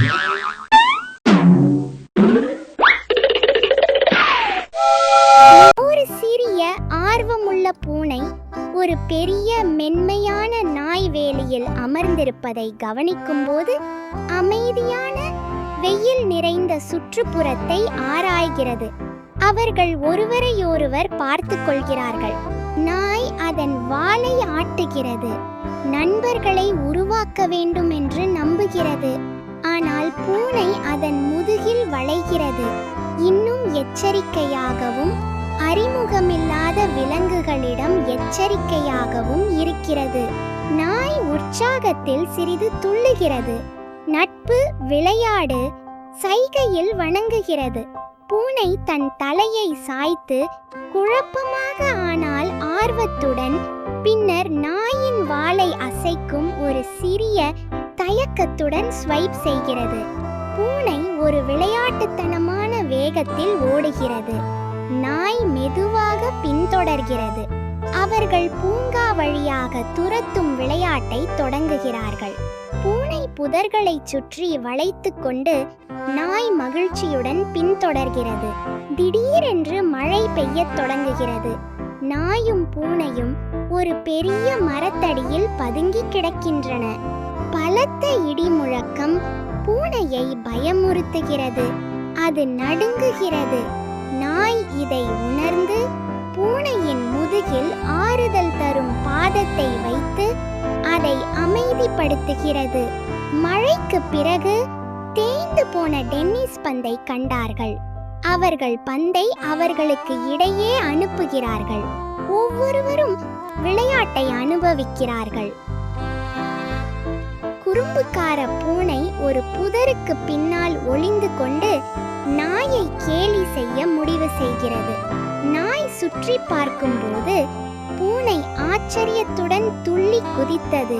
ஒரு சிறிய ஆர்வமுள்ள பூனை ஒரு பெரிய மென்மையான நாய் வேலியில் அமர்ந்திருப்பதை கவனிக்கும்போது அமைதியான வெயில் நிறைந்த சுற்றுப்புறத்தை ஆராய்கிறது. அவர்கள் ஒருவரையொருவர் பார்த்து கொள்கிறார்கள். நாய் அதன் வாலை ஆட்டுகிறது. நண்பர்களை உருவாக்க வேண்டும் என்று நம்புகிறது. ஆனால் பூனை அதன் முதுகில் வளைகிறது. இன்னும் எச்சரிக்கையாகவும் அறிமுகமில்லாத விலங்குகளிடம் எச்சரிக்கையாகவும் இருக்கிறது. நாய் உற்சாகத்தில் சிறிது துள்ளுகிறது. நட்பு விளையாடு சைகையில் வணங்குகிறது. பூனை தன் தலையை சாய்த்து குழப்பமாக ஆனால் ஆர்வத்துடன் பின்னர் நாயின் வாளை அசைக்கும் ஒரு சிறிய தயக்கத்துடன் ஸ்வைப் செய்கிறது. பூனை ஒரு விளையாட்டுத்தனமான வேகத்தில் ஓடுகிறது. நாய் மெதுவாக பின்தொடர்கிறது. அவர்கள் பூங்கா வழியாக துரத்தும் விளையாட்டை தொடங்குகிறார்கள். பூனை புதர்களை சுற்றி வளைத்து கொண்டு நாய் மகிழ்ச்சியுடன் பின்தொடர்கிறது. திடீரென்று மழை பெய்யத் தொடங்குகிறது. நாயும் பூனையும் ஒரு பெரிய மரத்தடியில் பதுங்கி கிடக்கின்றன. பலத்த இடி முழக்கம் பூனையை பயமுறுத்துகிறது. அது நடுங்குகிறது. நாய் இதை உணர்ந்து பூனையின் முதுகில் ஆறுதல் தரும் பாதத்தை வைத்து அதை அமைதிப்படுத்துகிறது. மழைக்கு பிறகு தேய்ந்து போன டென்னிஸ் பந்தை கண்டார்கள். அவர்கள் பந்தை அவர்களுக்கு இடையே அனுப்புகிறார்கள். ஒவ்வொருவரும் விளையாட்டை அனுபவிக்கிறார்கள். குறும்புக்கார பூனை ஒரு புதருக்கு பின்னால் ஒளிந்து கொண்டு நாயை கேலி செய்ய முடிவு செய்கிறது. நாய் சுற்றி பார்க்கும்போது பூனை ஆச்சரியத்துடன் துள்ளி குதித்தது.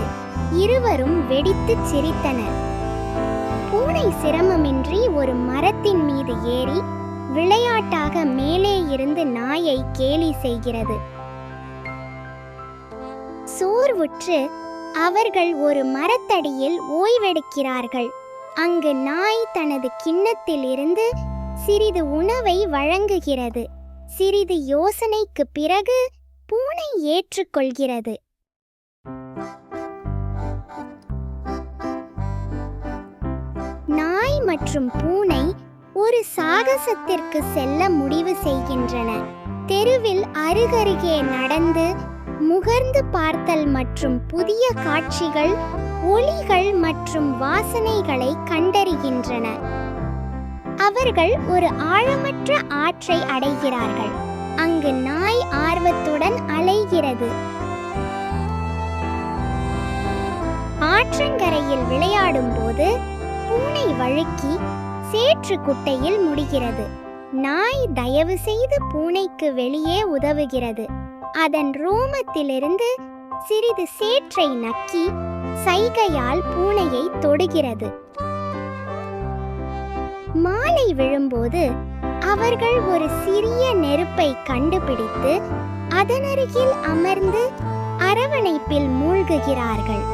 இருவரும் வெடித்து சிரித்தனர். பூனை சிரமமின்றி ஒரு மரத்தின் மீது ஏறி விளையாட்டாக மேலே இருந்து நாயை கேலி செய்கிறது. சோர்வுற்று அவர்கள் ஒரு மரத்தடியில் ஓய்வெடுக்கிறார்கள். அங்கு நாய் தனது கிண்ணத்தில் இருந்து சிறிது உணவை வழங்குகிறது. சிறிது யோசனைக்கு பிறகு பூனை ஏற்றுக்கொள்கிறது. நாய் மற்றும் பூனை ஒரு சாகசத்திற்கு செல்ல முடிவு செய்கின்றன. தெருவில் அருகருகே நடந்து முகர்ந்து பார்த்தல் மற்றும் புதிய காட்சிகள் ஒளிகள் மற்றும் வாசனைகளை கண்டறிகின்றன. அவர்கள் ஒரு ஆழமற்ற ஆற்றை அடைகிறார்கள். அங்கு நாய் ஆர்வத்துடன் அலைகிறது. ஆற்றங்கரையில் விளையாடும் போது பூனை வழுக்கி சேற்று குட்டையில் முடிகிறது. நாய் தயவு செய்து பூனைக்கு வெளியே உதவுகிறது. அதன் ரோமத்திலிருந்து சிறிது சேற்றை நக்கி சைகையால் பூனையை தொடுகிறது. மாலை விழும்போது அவர்கள் ஒரு சிறிய நெருப்பை கண்டுபிடித்து அதனருகில் அமர்ந்து அரவணைப்பில் மூழ்குகிறார்கள்.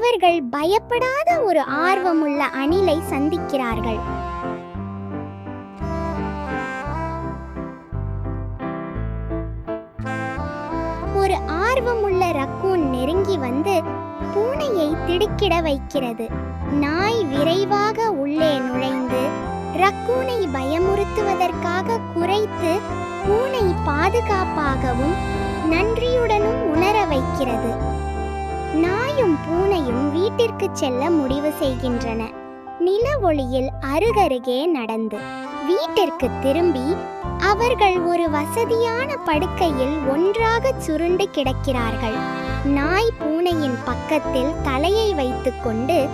அவர்கள் பயப்படாத ஒரு ஆர்வமுள்ள அணிலை சந்திக்கிறார்கள். ஒரு ஆர்வமுள்ள ரக்கூன் நெருங்கி வந்து பூனையை திடுக்கிட வைக்கிறது. நாய் விரைவாக உள்ளே நுழைந்து ரக்கூனை பயமுறுத்துவதற்காக குறைத்து பூனை பாதுகாப்பாகவும் நன்றியுடனும் உணர வைக்கிறது. நாயும் பூனையும் வீட்டிற்கு செல்ல முடிவு செய்கின்றன. நில ஒளியில் அருகருகே நடந்து வீட்டிற்கு திரும்பி அவர்கள் ஒரு வசதியான படுக்கையில் ஒன்றாக சுருண்டு கிடக்கிறார்கள். நாய் பூனையின் பக்கத்தில் தலையை வைத்துக்கொண்டு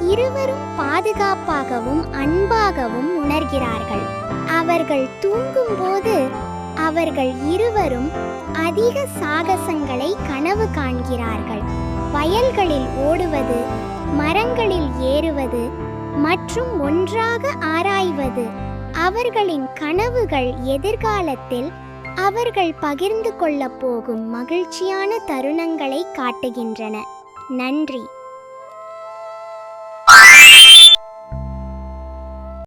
இருவரும் பாதுகாப்பாகவும் அன்பாகவும் உணர்கிறார்கள். அவர்கள் தூங்கும்போது அவர்கள் இருவரும் அதிக சாகசங்களை கனவு காண்கிறார்கள். வயல்களில் ஓடுவது மரங்களில் ஏறுவது மற்றும் ஒன்றாக ஆராய்வது. அவர்களின் கனவுகள் எதிர்காலத்தில் அவர்கள் பகிர்ந்து கொள்ளப் போகும் மகிழ்ச்சியான தருணங்களை காட்டுகின்றன. நன்றி.